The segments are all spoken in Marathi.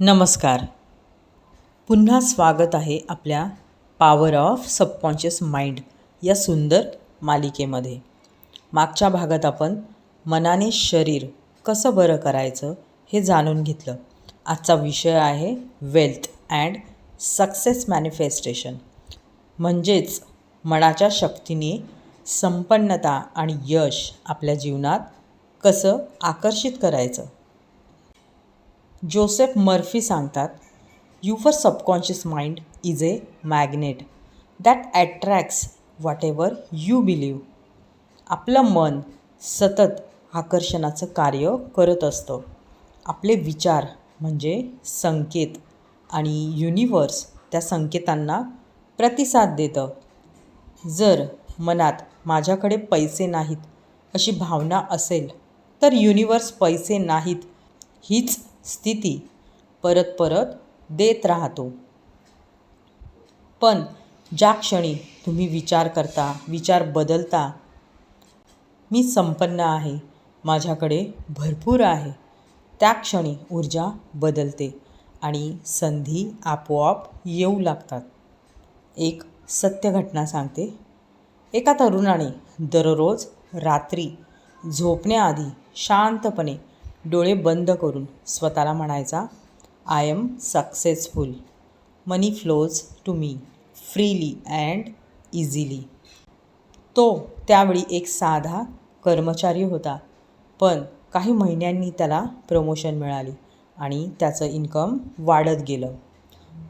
नमस्कार. पुन्हा स्वागत आहे आपल्या पॉवर ऑफ सबकॉन्शियस माइंड या सुंदर मालिकेमध्ये. मागच्या भागात आपण मनाने शरीर कसं बरं करायचं हे जाणून घेतलं. आजचा विषय आहे वेल्थ अँड सक्सेस मॅनिफेस्टेशन म्हणजेच मनाच्या शक्तीने संपन्नता आणि यश आपल्या जीवनात कसं आकर्षित करायचं. जोसेफ मर्फी सांगतात your subconscious mind is a magnet that attracts whatever you believe आपलं मन सतत आकर्षणाचं कार्य करत असतं. आपले विचार म्हणजे संकेत आणि युनिवर्स त्या संकेतांना प्रतिसाद देतं. जर मनात माझ्याकडे पैसे नाहीत अशी भावना असेल तर युनिवर्स पैसे नाहीत हीच स्थिती परत परत देत राहतो. पण ज्या क्षणी तुम्ही विचार करता विचार बदलता मी संपन्न आहे माझ्याकडे भरपूर आहे त्या क्षणी ऊर्जा बदलते आणि संधी आपोआप येऊ लागतात. एक सत्य घटना सांगते. एका तरुणाने दररोज रात्री झोपण्याआधी शांतपणे डोळे बंद करून स्वतःला म्हणायचा I am successful money flows to me freely and easily तो त्यावेळी एक साधा कर्मचारी होता पण काही महिन्यांनी त्याला प्रमोशन मिळाली आणि त्याचं इन्कम वाढत गेलं.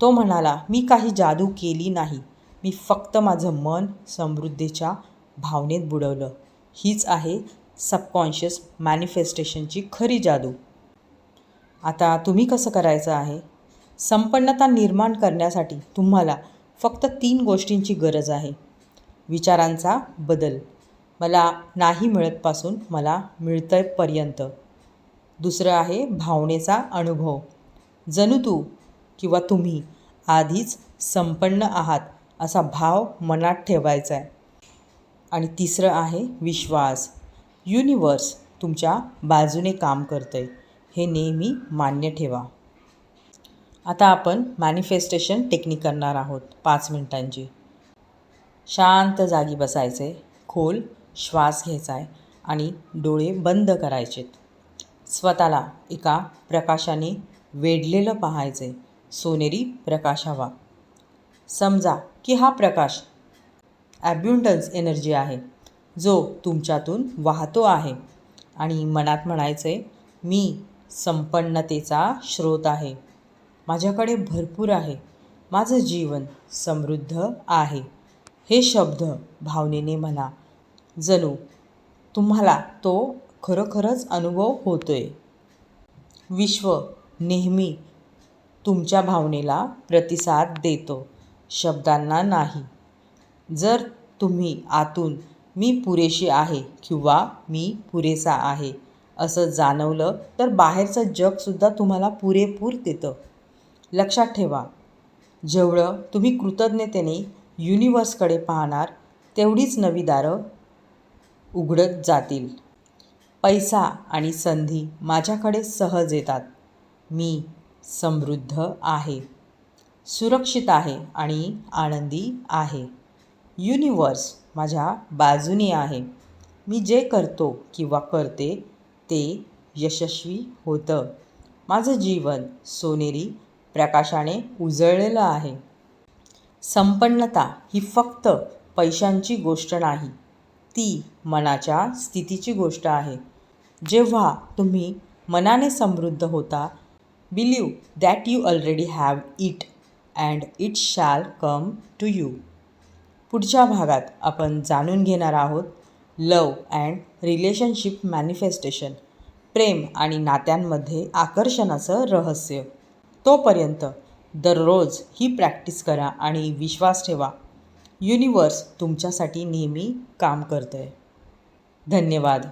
तो म्हणाला मी काही जादू केली नाही. मी फक्त माझं मन समृद्धीच्या भावनेत बुडवलं. हीच आहे सबकॉन्शियस मॅनिफेस्टेशनची खरी जादू. आता तुम्ही कसं करायचं आहे? संपन्नता निर्माण करण्यासाठी तुम्हाला फक्त तीन गोष्टींची गरज आहे. विचारांचा बदल. मला नाही मिळतपासून मला मिळतंपर्यंत दुसरं आहे भावनेचा अनुभव. जणू तू किंवा तुम्ही आधीच संपन्न आहात असा भाव मनात ठेवायचा आहे आणि तिसरं आहे विश्वास. युनिवर्स तुमच्या बाजूने काम करतं आहे हे नेहमी मान्य ठेवा. आता आपण मॅनिफेस्टेशन टेक्निक करणार आहोत. पाच मिनिटांची. शांत जागी बसायचे. खोल श्वास घ्यायचा आहे आणि डोळे बंद करायचेत. स्वतःला एका प्रकाशाने वेढलेलं पाहायचे सोनेरी प्रकाश हवा. समजा की हा प्रकाश ॲब्युंडन्स एनर्जी आहे. जो तुमच्यातून वाहतो आहे. आणि मनात म्हणायचे मी संपन्नतेचा स्रोत आहे. माझ्याकडे भरपूर आहे. माझं जीवन समृद्ध आहे. हे शब्द भावनेने म्हणा. जणू तुम्हाला तो खरोखरच अनुभव होतोय. विश्व नेहमी तुमच्या भावनेला प्रतिसाद देतो. शब्दांना नाही. जर तुम्ही आतून मी पुरेशी आहे किंवा मी पुरेसा आहे असं जाणवलं तर बाहेरचं जगसुद्धा तुम्हाला पुरेपूर देतं. लक्षात ठेवा जेवढं तुम्ही कृतज्ञतेने युनिवर्सकडे पाहणार तेवढीच नवी दारं उघडत जातील. पैसा आणि संधी माझ्याकडे सहज येतात. मी समृद्ध आहे सुरक्षित आहे आणि आनंदी आहे. युनिवर्स माझ्या बाजूनी आहे. मी जे करतो किंवा करते ते यशस्वी होतं. माझं जीवन सोनेरी प्रकाशाने उजळलेलं आहे. संपन्नता ही फक्त पैशांची गोष्ट नाही ती मनाच्या स्थितीची गोष्ट आहे. जेव्हा तुम्ही मनाने समृद्ध होता believe that you already have it and it shall come to you पुढच्या भागात आपण जाणून घेणार आहोत लव अँड रिलेशनशिप मॅनिफेस्टेशन प्रेम आणि नात्यांमध्ये आकर्षणाचं रहस्य. तोपर्यंत दररोज ही प्रॅक्टिस करा आणि विश्वास ठेवा. युनिवर्स तुमच्यासाठी नेहमी काम करतं आहे धन्यवाद.